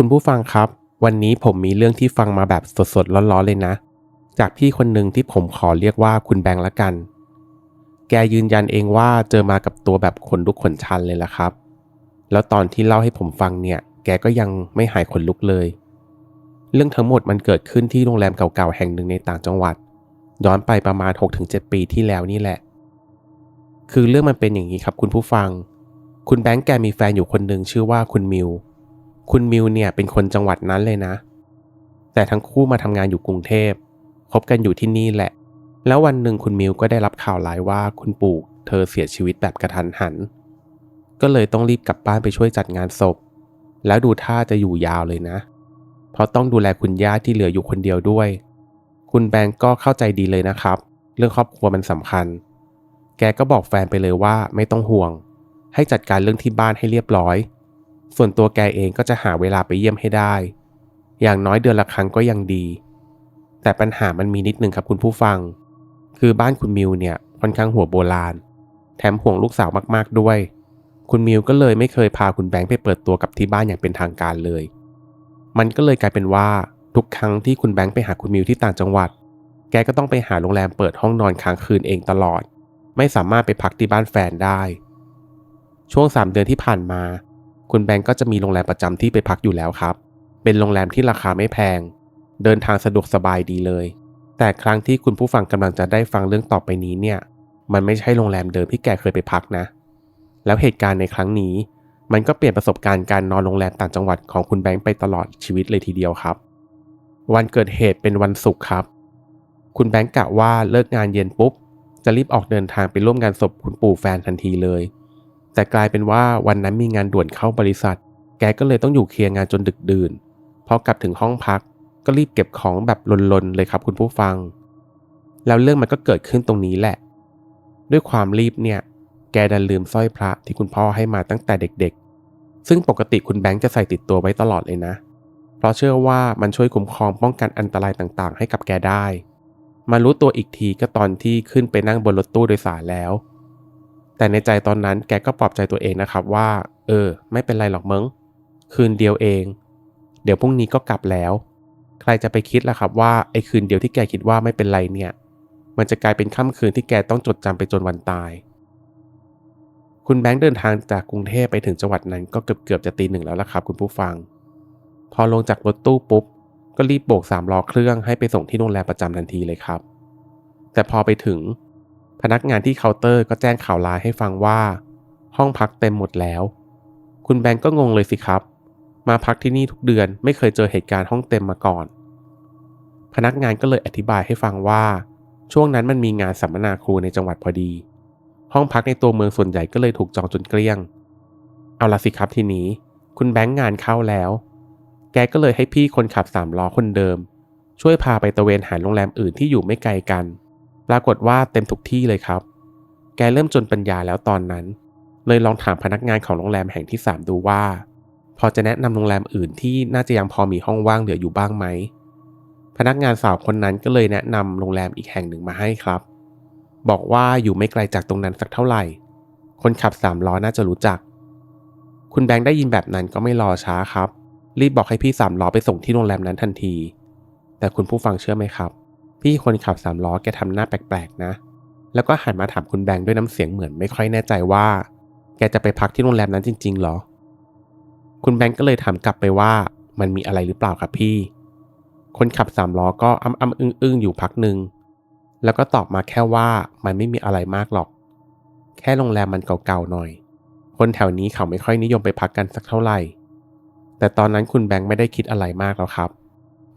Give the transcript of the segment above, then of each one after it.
คุณผู้ฟังครับ วันนี้ผมมีเรื่องที่ฟังมาแบบสดๆร้อนๆเลยนะ จากพี่คนหนึ่งที่ผมขอเรียกว่าคุณแบงค์ละกัน แกยืนยันเองว่าเจอมากับตัวแบบขนลุกขนชันเลยล่ะครับ แล้วตอนที่เล่าให้ผมฟังเนี่ย แกก็ยังไม่หายขนลุกเลย เรื่องทั้งหมดมันเกิดขึ้นที่โรงแรมเก่าๆแห่งหนึ่งในต่างจังหวัด ย้อนไปประมาณ 6-7 ปีที่แล้วนี่แหละ คือเรื่องมันเป็นอย่างนี้ครับคุณผู้ฟัง คุณแบงค์แกมีแฟนอยู่คนหนึ่งชื่อว่าคุณมิว คุณมิวเนี่ยเป็นคนจังหวัดนั้นเลยนะ แต่ทั้งคู่มาทำงานอยู่กรุงเทพคบกันอยู่ที่นี่แหละ แล้ววันหนึ่งคุณมิวก็ได้รับข่าวร้ายว่าคุณปู่เธอเสียชีวิตแบบกระทันหัน ก็เลยต้องรีบกลับบ้านไปช่วยจัดงานศพ แล้วดูท่าจะอยู่ยาวเลยนะ เพราะต้องดูแลคุณย่าที่เหลืออยู่คนเดียวด้วย คุณแบงก์ก็เข้าใจดีเลยนะครับ เรื่องครอบครัวมันสำคัญ แกก็บอกแฟนไปเลยว่าไม่ต้องห่วง ให้จัดการเรื่องที่บ้านให้เรียบร้อย ส่วนตัวแกเองก็จะหาเวลาไปเยี่ยมให้ได้ อย่างน้อยเดือนละครั้งก็ยังดี แต่ปัญหามันมีนิดนึงครับคุณผู้ฟัง คือบ้านคุณมิวเนี่ยค่อนข้างหัวโบราณ แถมห่วงลูกสาวมากๆด้วย คุณมิวก็เลยไม่เคยพาคุณแบงค์ไปเปิดตัวกับที่บ้านอย่างเป็นทางการเลย มันก็เลยกลายเป็นว่าทุกครั้งที่คุณแบงค์ไปหาคุณมิวที่ต่างจังหวัด แกก็ต้องไปหาโรงแรมเปิดห้องนอนค้างคืนเองตลอด ไม่สามารถไปพักที่บ้านแฟนได้ ช่วง 3 เดือนที่ผ่านมา คุณแบงก์ก็จะมีโรงแรมประจำที่ไปพักอยู่แล้วครับ เป็นโรงแรมที่ราคาไม่แพง เดินทางสะดวกสบายดีเลย แต่ครั้งที่คุณผู้ฟังกำลังจะได้ฟังเรื่องต่อไปนี้เนี่ย มันไม่ใช่โรงแรมเดิมที่แกเคยไปพักนะ แล้วเหตุการณ์ในครั้งนี้ มันก็เปลี่ยนประสบการณ์การนอนโรงแรมต่างจังหวัดของคุณแบงค์ไปตลอดชีวิตเลยทีเดียวครับ วันเกิดเหตุเป็นวันศุกร์ครับ คุณแบงค์กะว่าเลิกงานเย็นปุ๊บจะรีบออกเดินทางไปร่วมงานศพคุณปู่แฟนทันทีเลย แต่กลายเป็นว่าวันนั้นมีงานด่วนเข้าบริษัท แกก็เลยต้องอยู่เคลียร์งานจนดึกดื่น พอกลับถึงห้องพักก็รีบเก็บของแบบลนๆเลยครับคุณผู้ฟัง แล้วเรื่องมันก็เกิดขึ้นตรงนี้แหละ ด้วยความรีบเนี่ย แกดันลืมสร้อยพระที่คุณพ่อให้มาตั้งแต่เด็กๆ ซึ่งปกติคุณแบงค์จะใส่ติดตัวไว้ตลอดเลยนะ เพราะเชื่อว่ามันช่วยคุ้มครองป้องกันอันตรายต่างๆ ให้กับแกได้ มารู้ตัวอีกทีก็ตอนที่ขึ้นไปนั่งบนรถตู้โดยสารแล้ว แต่ในใจตอนนั้นแกก็ปลอบใจตัวเองนะครับว่า เออ ไม่เป็นไรหรอกมึงคืนเดียวเอง เดี๋ยวพรุ่งนี้ก็กลับแล้ว ใครจะไปคิดล่ะครับว่าไอ้คืนเดียวที่แกคิดว่าไม่เป็นไรเนี่ย มันจะกลายเป็นค่ำคืนที่แกต้องจดจำไปจนวันตาย คุณแบงค์เดินทางจากกรุงเทพไปถึงจังหวัดนั้นก็เกือบเกือบจะตีหนึ่งแล้วล่ะครับ คุณผู้ฟัง พอลงจากรถตู้ปุ๊บก็รีบโบกสามล้อเครื่องให้ไปส่งที่โรงแรมประจำทันทีเลยครับ แต่พอไปถึง พนักงานที่เคาน์เตอร์ก็แจ้งข่าวร้ายให้ฟังว่า ห้องพักเต็มหมดแล้ว คุณแบงก์ก็งงเลยสิครับ มาพักที่นี่ทุกเดือนไม่เคยเจอเหตุการณ์ห้องเต็มมาก่อน พนักงานก็เลยอธิบายให้ฟังว่า ช่วงนั้นมันมีงานสัมมนาครูในจังหวัดพอดี ห้องพักในตัวเมืองส่วนใหญ่ก็เลยถูกจองจนเกลี้ยง เอาละสิครับทีนี้ คุณแบงก์งานเข้าแล้ว แกก็เลยให้พี่คนขับสามล้อคนเดิม ช่วยพาไปตะเวนหาโรงแรมอื่นที่อยู่ไม่ไกลกัน ปรากฏว่าเต็มทุกที่เลยครับ แกเริ่มจนปัญญาแล้วตอนนั้น เลยลองถามพนักงานของโรงแรมแห่งที่ 3 ดูว่า พอจะแนะนำโรงแรมอื่นที่น่าจะยังพอมีห้องว่างเหลืออยู่บ้างไหม พนักงานสาวคนนั้นก็เลยแนะนำโรงแรมอีกแห่งหนึ่งมาให้ครับ บอกว่าอยู่ไม่ไกลจากตรงนั้นสักเท่าไหร่ คนขับสามล้อน่าจะรู้จัก คุณแบงค์ได้ยินแบบนั้นก็ไม่รอช้าครับ รีบบอกให้พี่สามล้อไปส่งที่โรงแรมนั้นทันที แต่คุณผู้ฟังเชื่อไหมครับ พี่คนขับสามล้อแกทำหน้าแปลกๆนะ แล้วก็หันมาถามคุณแบงค์ด้วยน้ำเสียงเหมือนไม่ค่อยแน่ใจว่า แกจะไปพักที่โรงแรมนั้นจริง ๆหรอ คุณแบงค์ก็เลยถามกลับไปว่ามันมีอะไรหรือเปล่าครับพี่ คนขับสามล้อก็อ้ำอ้ำอึ้งอึ้งอยู่พักหนึ่งแล้วก็ตอบมาแค่ว่ามันไม่มีอะไรมากหรอก แค่โรงแรมมันเก่าๆหน่อย คนแถวนี้เขาไม่ค่อยนิยมไปพักกันสักเท่าไหร่ แต่ตอนนั้นคุณแบงค์ไม่ได้คิดอะไรมากแล้วครับ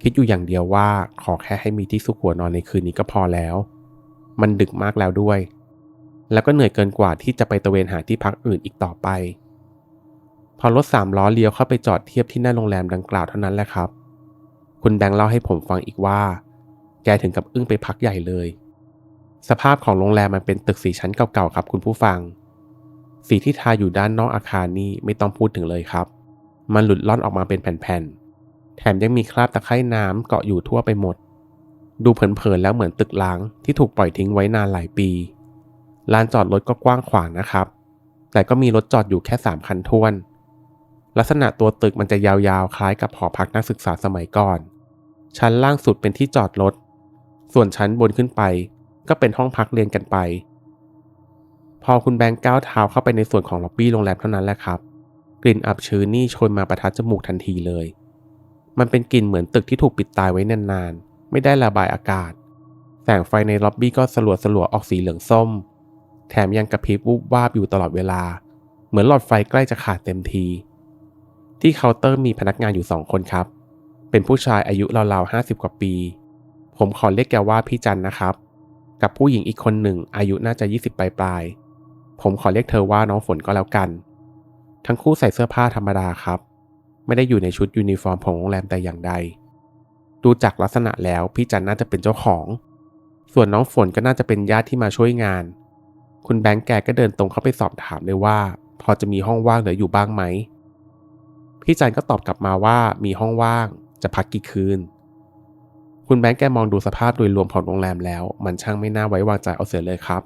คิดอยู่อย่างเดียวว่าขอแค่ให้มีที่ซุกหัวนอนในคืนนี้ก็พอแล้ว มันดึกมากแล้วด้วย แล้วก็เหนื่อยเกินกว่าที่จะไปตะเวนหาที่พักอื่นอีกต่อไป พอรถสามล้อเลี้ยวเข้าไปจอดเทียบที่หน้าโรงแรมดังกล่าวเท่านั้นแหละครับ คุณแบงค์เล่าให้ผมฟังอีกว่า แกถึงกับอึ้งไปพักใหญ่เลย สภาพของโรงแรมมันเป็นตึกสีชั้นเก่าๆครับ คุณผู้ฟัง สีที่ทาอยู่ด้านนอกอาคารนี่ไม่ต้องพูดถึงเลยครับ มันหลุดล่อนออกมาเป็นแผ่นๆ แถมยังมีคราบตะไคร่น้ำเกาะอยู่ทั่วไปหมด ดูเผินๆแล้วเหมือนตึกล้างที่ถูกปล่อยทิ้งไว้นานหลายปี ลานจอดรถก็กว้างขวางนะครับ แต่ก็มีรถจอดอยู่แค่สามคันท้วน ลักษณะตัวตึกมันจะยาวๆ คล้ายกับหอพักนักศึกษาสมัยก่อน ชั้นล่างสุดเป็นที่จอดรถ ส่วนชั้นบนขึ้นไป ก็เป็นห้องพักเรียนกันไป พอคุณแบงค์ก้าวเท้าเข้าไปในส่วนของล็อบบี้โรงแรมเท่านั้นแหละครับ กลิ่นอับชื้นนี่โชยมาประทัดจมูกทันทีเลย มันเป็นกลิ่นเหมือนตึกที่ถูกปิดตายไว้นานๆ ไม่ได้ระบายอากาศ แสงไฟในล็อบบี้ก็สลัวสลัวๆออกสีเหลืองส้ม แถมยังกระพริบวูบวาบอยู่ตลอดเวลา เหมือนหลอดไฟใกล้จะขาดเต็มที ที่เคาน์เตอร์มีพนักงานอยู่สองคนครับ เป็นผู้ชายอายุราวๆห้าสิบกว่าปี ผมขอเรียกแกว่าพี่จันนะครับ กับผู้หญิงอีกคนหนึ่งอายุน่าจะ 20ปลายปลายๆผมขอเรียกเธอว่าน้องฝนก็แล้วกัน ทั้งคู่ใส่เสื้อผ้าธรรมดาครับ ไม่ได้อยู่ในชุดยูนิฟอร์มของโรงแรมแต่อย่างใด ดูจากลักษณะแล้วพี่จันน่าจะเป็นเจ้าของ ส่วนน้องฝนก็น่าจะเป็นญาติที่มาช่วยงาน คุณแบงค์แกก็เดินตรงเข้าไปสอบถามเลยว่า พอจะมีห้องว่างเหลืออยู่บ้างไหม พี่จันก็ตอบกลับมาว่ามีห้องว่าง จะพักกี่คืน คุณแบงค์แกมองดูสภาพโดยรวมของโรงแรมแล้ว มันช่างไม่น่าไว้วางใจเอาเสียเลยครับ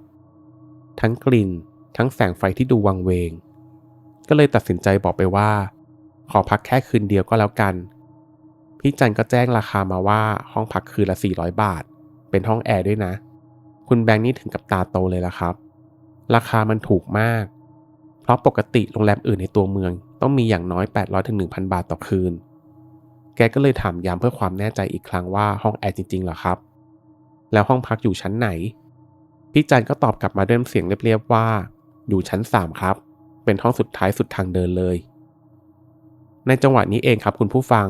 ทั้งกลิ่น ทั้งแสงไฟที่ดูวังเวง ก็เลยตัดสินใจบอกไปว่า ขอพักแค่คืนเดียวก็แล้วกัน พี่จันก็แจ้งราคามาว่าห้องพักคืนละ 400 บาท เป็นห้องแอร์ด้วยนะ คุณแบงค์นี่ถึงกับตาโตเลยละครับ ราคามันถูกมาก เพราะปกติโรงแรมอื่นในตัวเมือง ต้องมีอย่างน้อย 800ถึง1,000 บาทต่อคืน แกก็เลยถามย้ำเพื่อความแน่ใจอีกครั้งว่าห้องแอร์จริงๆเหรอครับ แล้วห้องพักอยู่ชั้นไหน พี่จันก็ตอบกลับมาด้วยเสียงเรียบๆว่า อยู่ชั้น 3 ครับ เป็นห้องสุดท้ายสุดทางเดินเลย ในจังหวะนี้เองครับคุณผู้ฟัง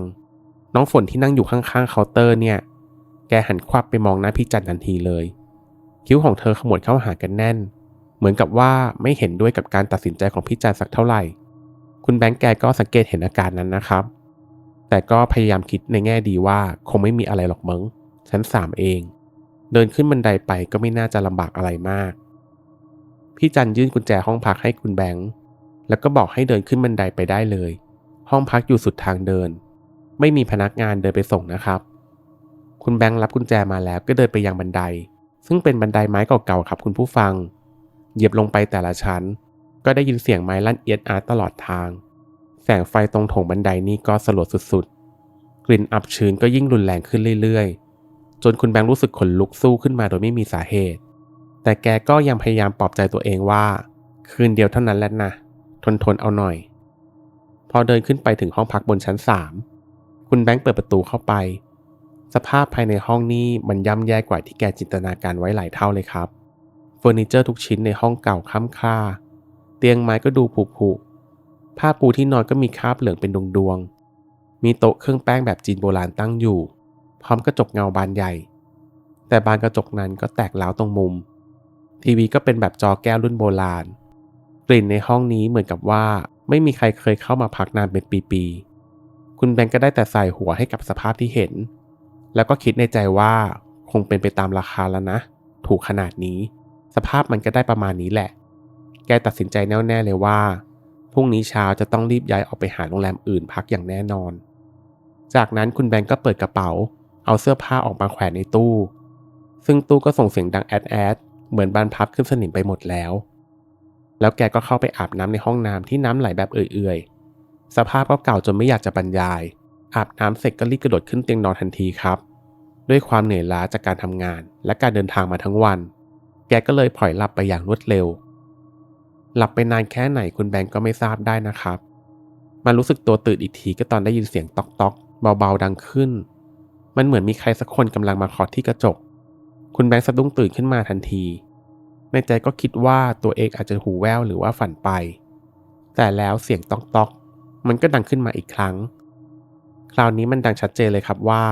น้องฝนที่นั่งอยู่ข้างๆเคาน์เตอร์เนี่ย แกหันควับไปมองหน้าพี่จันทันทีเลย คิ้วของเธอขมวดเข้าหากันแน่น เหมือนกับว่าไม่เห็นด้วยกับการตัดสินใจของพี่จันสักเท่าไหร่ คุณแบงค์แกก็สังเกตเห็นอาการนั้นนะครับ แต่ก็พยายามคิดในแง่ดีว่าคงไม่มีอะไรหรอกมั้งชั้นสามเอง เดินขึ้นบันไดไปก็ไม่น่าจะลำบากอะไรมาก พี่จันยื่นกุญแจห้องพักให้คุณแบงค์แล้วก็บอกให้เดินขึ้นบันไดไปได้เลย ห้องพักอยู่สุดทางเดิน ไม่มีพนักงานเดินไปส่งนะครับ คุณแบงค์รับกุญแจมาแล้วก็เดินไปยังบันได ซึ่งเป็นบันไดไม้เก่าๆครับคุณผู้ฟัง เหยียบลงไปแต่ละชั้น ก็ได้ยินเสียงไม้ลั่นเอียดอาร์ตตลอดทาง แสงไฟตรงโถงบันไดนี่ก็สลัวสุดๆ กลิ่นอับชื้นก็ยิ่งรุนแรงขึ้นเรื่อยๆ จนคุณแบงค์รู้สึกขนลุกสู้ขึ้นมาโดยไม่มีสาเหตุ แต่แกก็ยังพยายามปลอบใจตัวเองว่า คืนเดียวเท่านั้นแหละนะทนทนๆเอาหน่อย พอเดินขึ้นไปถึงห้องพักบนชั้นสามคุณแบงค์เปิดประตูเข้าไป สภาพภายในห้องนี้มันย่ำแย่กว่าที่แกจินตนาการไว้หลายเท่าเลยครับเฟอร์นิเจอร์ทุกชิ้นในห้องเก่าค้ำค่า เตียงไม้ก็ดูผุผุผ้าปูที่นอนก็มีคราบเหลืองเป็นดวงดวงๆมีโต๊ะเครื่องแป้งแบบจีนโบราณตั้งอยู่ พร้อมกระจกเงาบานใหญ่ แต่บานกระจกนั้นก็แตกร้าวตรงมุม ทีวีก็เป็นแบบจอแก้วรุ่นโบราณ กลิ่นในห้องนี้เหมือนกับว่า ไม่มีใครเคยเข้ามาพักนานเป็นปีๆ คุณแบงก์ก็ได้แต่ใส่หัวให้กับสภาพที่เห็น แล้วก็คิดในใจว่าคงเป็นไปตามราคาแล้วนะ ถูกขนาดนี้ สภาพมันก็ได้ประมาณนี้แหละ แกตัดสินใจแน่วแน่เลยว่าพรุ่งนี้เช้าจะต้องรีบย้ายออกไปหาโรงแรมอื่นพักอย่างแน่นอน จากนั้นคุณแบงก์ก็เปิดกระเป๋า เอาเสื้อผ้าออกมาแขวนในตู้ ซึ่งตู้ก็ส่งเสียงดังแอดแอดเหมือนบานพับขึ้นสนิมไปหมดแล้ว แล้วแกก็เข้าไปอาบน้ำในห้องน้ำที่น้ำไหลแบบเอื่อยๆ สภาพก็เก่าจนไม่อยากจะบรรยาย อาบน้ำเสร็จก็รีบกระโดดขึ้นเตียงนอนทันทีครับ ด้วยความเหนื่อยล้าจากการทำงาน และการเดินทางมาทั้งวัน แกก็เลยปล่อยหลับไปอย่างรวดเร็ว หลับไปนานแค่ไหนคุณแบงก์ก็ไม่ทราบได้นะครับ มารู้สึกตัวตื่นอีกทีก็ตอนได้ยินเสียงตอกตอกๆเบาๆดังขึ้น มันเหมือนมีใครสักคนกำลังมาเคาะที่กระจก คุณแบงค์สะดุ้งตื่นขึ้นมาทันที ในใจก็คิดว่าตัวเองอาจจะหูแว่วหรือว่าฝันไป แต่แล้วเสียงตอกตอกมันก็ดังขึ้นมาอีกครั้ง คราวนี้มันดังชัดเจนเลยครับว่า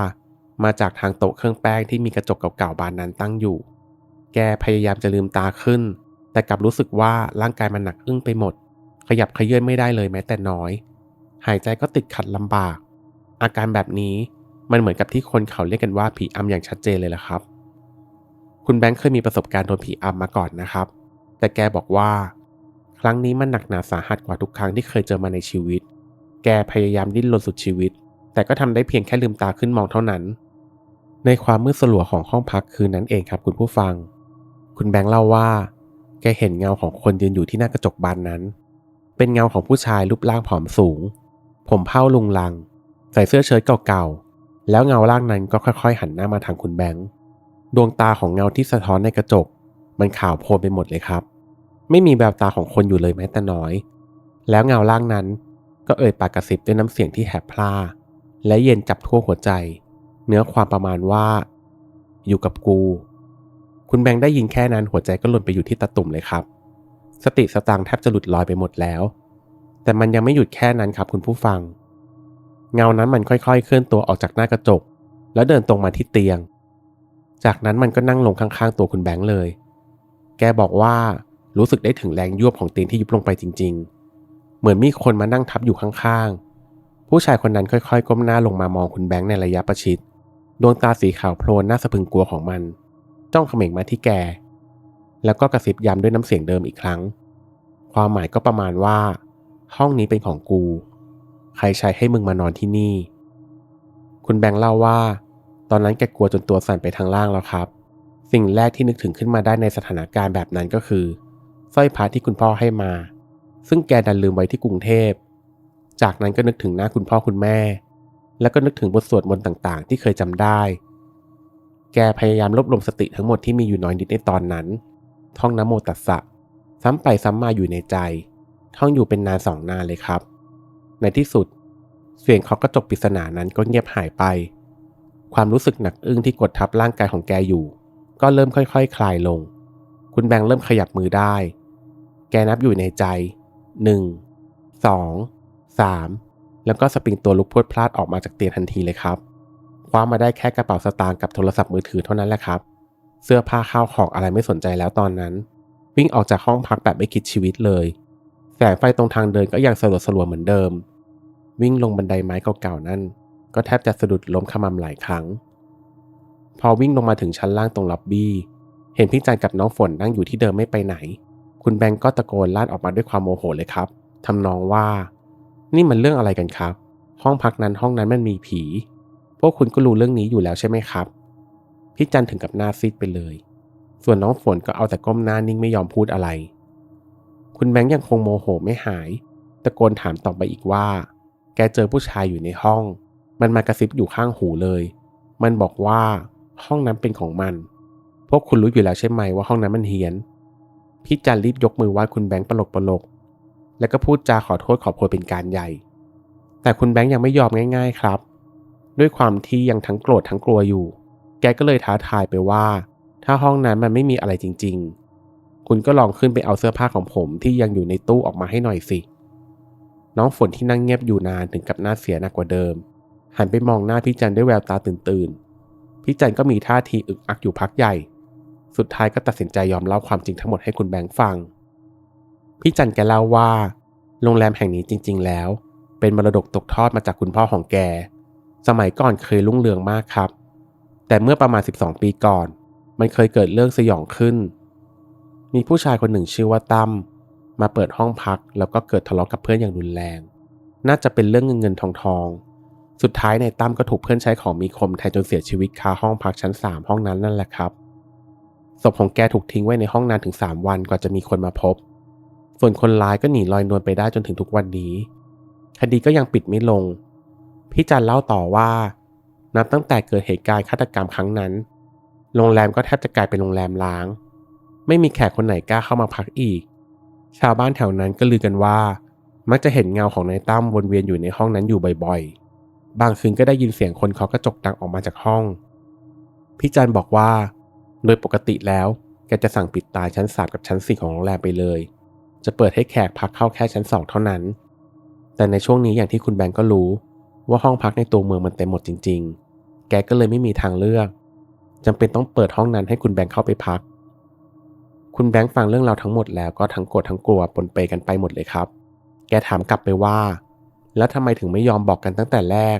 มาจากทางโต๊ะเครื่องแป้งที่มีกระจกเก่าๆบานนั้นตั้งอยู่ แกพยายามจะลืมตาขึ้น แต่กลับรู้สึกว่าร่างกายมันหนักอึ้งไปหมด ขยับขยื่นไม่ได้เลยแม้แต่น้อย หายใจก็ติดขัดลำบาก อาการแบบนี้มันเหมือนกับที่คนเขาเรียกกันว่าผีอำอย่างชัดเจนเลยล่ะครับ คุณแบงค์เคยมีประสบการณ์โดนผีอำมาก่อนนะครับ แต่แกบอกว่า ครั้งนี้มันหนักหนาสาหัสกว่าทุกครั้งที่เคยเจอมาในชีวิต แกพยายามดิ้นรนสุดชีวิต แต่ก็ทำได้เพียงแค่ลืมตาขึ้นมองเท่านั้น ในความมืดสลัวของห้องพักคืนนั้นเองครับคุณผู้ฟัง คุณแบงค์เล่าว่า แกเห็นเงาของคนยืนอยู่ที่หน้ากระจกบานนั้น เป็นเงาของผู้ชายรูปร่างผอมสูง ผมเผ้าลุงลัง ใส่เสื้อเชิ้ตเก่าๆ แล้วเงาล่างนั้นก็ค่อยๆ หันหน้ามาทางคุณแบงค์ ดวงตาของเงาที่สะท้อนในกระจก มันขาวโพลนไปหมดเลยครับ ไม่มีแววตาของคนอยู่เลยแม้แต่น้อย แล้วเงาล่างนั้นก็เอ่ยปากกระซิบด้วยน้ำเสียงที่แหบพร่าและเย็นจับทั่วหัวใจ เนื้อความประมาณว่า อยู่กับกู คุณแบงค์ได้ยินแค่นั้นหัวใจก็หล่นไปอยู่ที่ตะตุ่มเลยครับ สติสตังแทบจะหลุดลอยไปหมดแล้ว แต่มันยังไม่หยุดแค่นั้นครับ คุณผู้ฟัง เงานั้นมันค่อยๆ เคลื่อนตัวออกจากหน้ากระจก แล้วเดินตรงมาที่เตียง จากนั้นมันก็นั่งลงข้างๆ ตัวคุณแบงค์เลย แกบอกว่ารู้สึกได้ถึงแรงยวบของเตียงที่ยุบลงไปจริง ๆ เหมือนมีคนมานั่งทับอยู่ข้างๆ ผู้ชายคนนั้นค่อยๆ ก้มหน้าลงมามองคุณแบงค์ในระยะประชิด ดวงตาสีขาวโพลนน่าสะพึงกลัวของมัน จ้องเขม็งมาที่แก แล้วก็กระซิบย้ำด้วยน้ำเสียงเดิมอีกครั้ง ความหมายก็ประมาณว่า ห้องนี้เป็นของกู ใครใช้ให้มึงมานอนที่นี่ คุณแบงค์เล่าว่า ตอนนั้นแกกลัวจนตัวสั่นไปทางล่างแล้วครับ สิ่งแรกที่นึกถึงขึ้นมาได้ในสถานการณ์แบบนั้นก็คือสร้อยพระที่คุณพ่อให้มา ซึ่งแกดันลืมไว้ที่กรุงเทพ จากนั้นก็นึกถึงหน้าคุณพ่อคุณแม่ แล้วก็นึกถึงบทสวดมนต์ต่างๆ ที่เคยจำได้ แกพยายามรวบรวมสติทั้งหมดที่มีอยู่น้อยนิดในตอนนั้น ท่องนโมตัสสะซ้ำไปซ้ำมาอยู่ในใจ ท่องอยู่เป็นนานสองนานเลยครับ ในที่สุด เสียงเคาะกระจกปริศนานั้นก็เงียบหายไป ความรู้สึกหนักอึ้งที่กดทับร่างกายของแกอยู่ ก็เริ่มค่อยๆคคลายลง คุณแบงค์เริ่มขยับมือได้ แกนับอยู่ในใจหนึ่งสองสามแล้วก็สปริงตัวลุกพวดพลาดออกมาจากเตียงทันทีเลยครับ คว้ามาได้แค่กระเป๋าสตางค์กับโทรศัพท์มือถือเท่านั้นแหละครับ เสื้อผ้าข้าวของอะไรไม่สนใจแล้วตอนนั้น วิ่งออกจากห้องพักแบบไม่คิดชีวิตเลย แสงไฟตรงทางเดินก็ยังสลัวสลัวเหมือนเดิม วิ่งลงบันไดไม้เก่าๆนั่น ก็แทบจะสะดุดล้มขมำหลายครั้ง พอวิ่งลงมาถึงชั้นล่างตรงล็อบบี้ เห็นพี่จันกับน้องฝนนั่งอยู่ที่เดิมไม่ไปไหน คุณแบงก์ก็ตะโกนลั่นออกมาด้วยความโมโหเลยครับทำนองว่า นี่มันเรื่องอะไรกันครับ ห้องพักนั้นห้องนั้นมันมีผี พวกคุณก็รู้เรื่องนี้อยู่แล้วใช่ไหมครับ พี่จันถึงกับหน้าซีดไปเลย ส่วนน้องฝนก็เอาแต่ก้มหน้านิ่งไม่ยอมพูดอะไร คุณแบงค์ยังคงโมโหไม่หาย ตะโกนถามต่อไปอีกว่า แกเจอผู้ชายอยู่ในห้อง มันมากระซิบอยู่ข้างหูเลย มันบอกว่าห้องนั้นเป็นของมัน พวกคุณรู้อยู่แล้วใช่ไหมว่าห้องนั้นมันเฮี้ยน พี่จันรีบยกมือไหว้คุณแบงค์ปลกปลก แล้วก็พูดจาขอโทษขอโพยเป็นการใหญ่ แต่คุณแบงค์ยังไม่ยอมง่าย ๆครับ ด้วยความที่ยังทั้งโกรธทั้งกลัวอยู่ แกก็เลยท้าทายไปว่า ถ้าห้องนั้นมันไม่มีอะไรจริง ๆ คุณก็ลองขึ้นไปเอาเสื้อผ้าของผมที่ยังอยู่ในตู้ออกมาให้หน่อยสิ น้องฝนที่นั่งเงียบอยู่นานถึงกับหน้าเสียหนักกว่าเดิม หันไปมองหน้าพี่จันด้วยแววตาตื่นๆ พี่จันก็มีท่าทีอึกอักอยู่พักใหญ่ สุดท้ายก็ตัดสินใจยอมเล่าความจริงทั้งหมดให้คุณแบงค์ฟัง พี่จันแกเล่าว่า โรงแรมแห่งนี้จริง ๆ แล้ว เป็นมรดกตกทอดมาจากคุณพ่อของแก สมัยก่อนเคยรุ่งเรืองมากครับ แต่เมื่อประมาณ 12 ปีก่อน มันเคยเกิดเรื่องสยองขึ้น มีผู้ชายคนหนึ่งชื่อว่าตั้มมาเปิดห้องพักแล้วก็เกิดทะเลาะกับเพื่อนอย่างรุนแรง น่าจะเป็นเรื่องเงินเงินทองทอง สุดท้ายในตั้มก็ถูกเพื่อนใช้ของมีคมแทงจนเสียชีวิตคาห้องพักชั้น 3 ห้องนั้นนั่นแหละครับศพของแกถูกทิ้งไว้ในห้องนานถึง 3 วันกว่าจะมีคนมาพบ ส่วนคนร้ายก็หนีลอยนวลไปได้จนถึงทุกวันนี้คดีก็ยังปิดไม่ลง พี่จันเล่าต่อว่า นับตั้งแต่เกิดเหตุการณ์ฆาตกรรมครั้งนั้น โรงแรมก็แทบจะกลายเป็นโรงแรมล้าง ไม่มีแขกคนไหนกล้าเข้ามาพักอีก ชาวบ้านแถวนั้นก็ลือกันว่า มักจะเห็นเงาของนายตั้มวนเวียนอยู่ในห้องนั้นอยู่บ่อยๆ บางคืนก็ได้ยินเสียงคนเคาะกระจกดังออกมาจากห้อง พี่จันบอกว่า โดยปกติแล้วแกจะสั่งปิดตายชั้นสามกับชั้นสี่ของโรงแรมไปเลย จะเปิดให้แขกพักเข้าแค่ชั้นสองเท่านั้น แต่ในช่วงนี้อย่างที่คุณแบงก์ก็รู้ ว่าห้องพักในตัวเมืองมันเต็มหมดจริง ๆ แกก็เลยไม่มีทางเลือกจำเป็นต้องเปิดห้องนั้นให้คุณแบงค์เข้าไปพัก คุณแบงค์ฟังเรื่องเราทั้งหมดแล้วก็ทั้งโกรธทั้งกลัวปนเปกันไปหมดเลยครับ แกถามกลับไปว่า แล้วทำไมถึงไม่ยอมบอกกันตั้งแต่แรก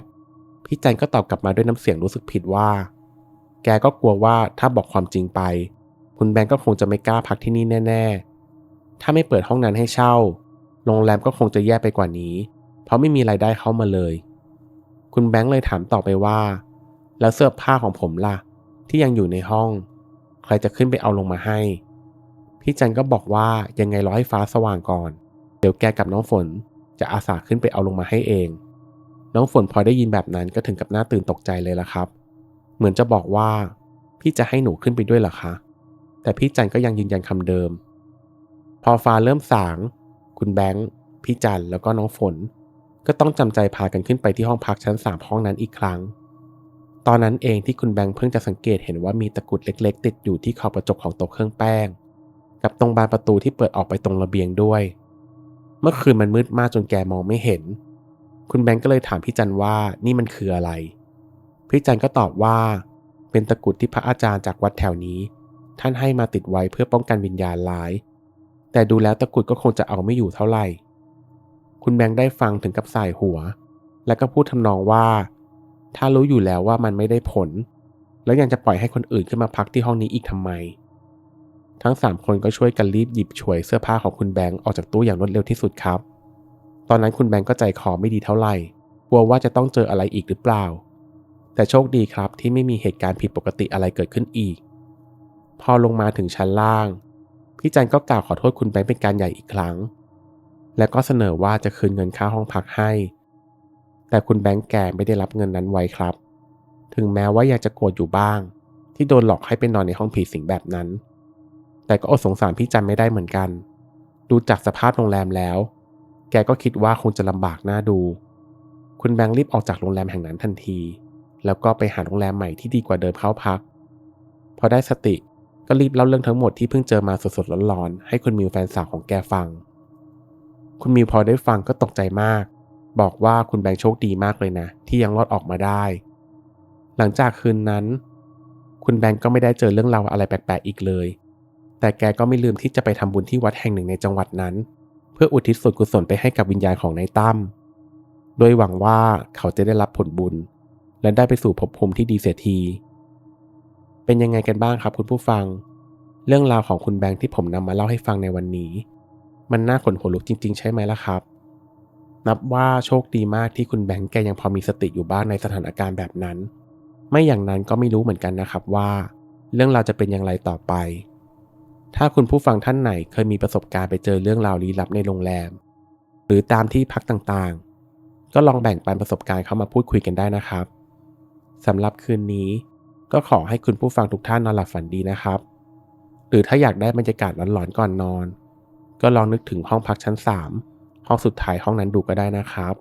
พี่จันก็ตอบกลับมาด้วยน้ำเสียงรู้สึกผิดว่า แกก็กลัวว่าถ้าบอกความจริงไป คุณแบงค์ก็คงจะไม่กล้าพักที่นี่แน่ ๆ ถ้าไม่เปิดห้องนั้นให้เช่า โรงแรมก็คงจะแย่ไปกว่านี้ เพราะไม่มีรายได้เข้ามาเลย คุณแบงค์เลยถามต่อไปว่า แล้วเสื้อผ้าของผมล่ะ ที่ยังอยู่ในห้อง ใครจะขึ้นไปเอาลงมาให้ พี่จันก็บอกว่ายังไงรอให้ฟ้าสว่างก่อน เดี๋ยวแกกับน้องฝน จะอาสาขึ้นไปเอาลงมาให้เอง น้องฝนพอได้ยินแบบนั้นก็ถึงกับหน้าตื่นตกใจเลยละครับ เหมือนจะบอกว่า พี่จะให้หนูขึ้นไปด้วยเหรอคะ แต่พี่จันก็ยังยืนยันคำเดิม พอฟ้าเริ่มสาง คุณแบงค์พี่จันแล้วก็น้องฝน ก็ต้องจำใจพากันขึ้นไปที่ห้องพักชั้นสามห้องนั้นอีกครั้ง ตอนนั้นเองที่คุณแบงค์เพิ่งจะสังเกตเห็นว่ามีตะกุดเล็ก ๆ ติดอยู่ที่ขอบกระจกของโต๊ะเครื่องแป้ง กับตรงบานประตูที่เปิดออกไปตรงระเบียงด้วย เมื่อคืนมันมืดมากจนแกมองไม่เห็น คุณแบงค์ก็เลยถามพี่จันว่านี่มันคืออะไร พี่จันก็ตอบว่า เป็นตะกรุดที่พระอาจารย์จากวัดแถวนี้ ท่านให้มาติดไว้เพื่อป้องกันวิญญาณร้าย แต่ดูแล้วตะกรุดก็คงจะเอาไม่อยู่เท่าไหร่ คุณแบงค์ได้ฟังถึงกับสายหัว แล้วก็พูดทำนองว่า ถ้ารู้อยู่แล้วว่ามันไม่ได้ผล แล้วยังจะปล่อยให้คนอื่นขึ้นมาพักที่ห้องนี้อีกทำไม ทั้งสามคนก็ช่วยกันรีบหยิบฉวยเสื้อผ้าของคุณแบงค์ออกจากตู้อย่างรวดเร็วที่สุดครับ ตอนนั้นคุณแบงค์ก็ใจคอไม่ดีเท่าไหร่กลัวว่าจะต้องเจออะไรอีกหรือเปล่า แต่โชคดีครับที่ไม่มีเหตุการณ์ผิดปกติอะไรเกิดขึ้นอีก พอลงมาถึงชั้นล่าง พี่จันก็กล่าวขอโทษคุณแบงค์เป็นการใหญ่อีกครั้ง และก็เสนอว่าจะคืนเงินค่าห้องพักให้ แต่คุณแบงค์แกไม่ได้รับเงินนั้นไว้ครับ ถึงแม้ว่าอยากจะโกรธอยู่บ้าง ที่โดนหลอกให้ไปนอนในห้องผีสิงแบบนั้น แต่ก็อดสงสารพี่จันไม่ได้เหมือนกัน ดูจากสภาพโรงแรมแล้ว แกก็คิดว่าคงจะลำบากน้าดู คุณแบงค์รีบออกจากโรงแรมแห่งนั้นทันที แล้วก็ไปหาโรงแรมใหม่ที่ดีกว่าเดิมเข้าพัก พอได้สติก็รีบเล่าเรื่องทั้งหมดที่เพิ่งเจอมาสดๆร้อนๆให้คุณมิวแฟนสาวของแกฟัง คุณมิวพอได้ฟังก็ตกใจมาก บอกว่าคุณแบงค์โชคดีมากเลยนะ ที่ยังรอดออกมาได้ หลังจากคืนนั้น คุณแบงค์ก็ไม่ได้เจอเรื่องราวอะไรแปลกๆอีกเลย แต่แกก็ไม่ลืมที่จะไปทำบุญที่วัดแห่งหนึ่งในจังหวัดนั้น เพื่ออุทิศส่วนกุศลไปให้กับวิญญาณของนายตั้ม โดยหวังว่าเขาจะได้รับผลบุญ และได้ไปสู่ภพภูมิที่ดีเสียที เป็นยังไงกันบ้างครับคุณผู้ฟัง เรื่องราวของคุณแบงค์ที่ผมนำมาเล่าให้ฟังในวันนี้ มันน่าขนหัวลุกจริง ๆ ใช่ไหมล่ะครับ นับว่าโชคดีมากที่คุณแบงค์แกยังพอมีสติอยู่บ้างในสถานการณ์แบบนั้น ไม่อย่างนั้นก็ไม่รู้เหมือนกันนะครับว่า เรื่องราวจะเป็นอย่างไรต่อไป ถ้าคุณผู้ฟังท่านไหนเคยมีประสบการณ์ไปเจอเรื่องราวลี้ลับในโรงแรม หรือตามที่พักต่างๆ ก็ลองแบ่งปันประสบการณ์เข้ามาพูดคุยกันได้นะครับสำหรับคืนนี้ ก็ขอให้คุณผู้ฟังทุกท่านนอนหลับฝันดีนะครับ หรือถ้าอยากได้บรรยากาศหลอนๆก่อนนอน ก็ลองนึกถึงห้องพักชั้น 3 ห้องสุดท้ายห้องนั้นดูก็ได้นะครับ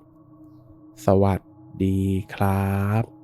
สวัสดีครับ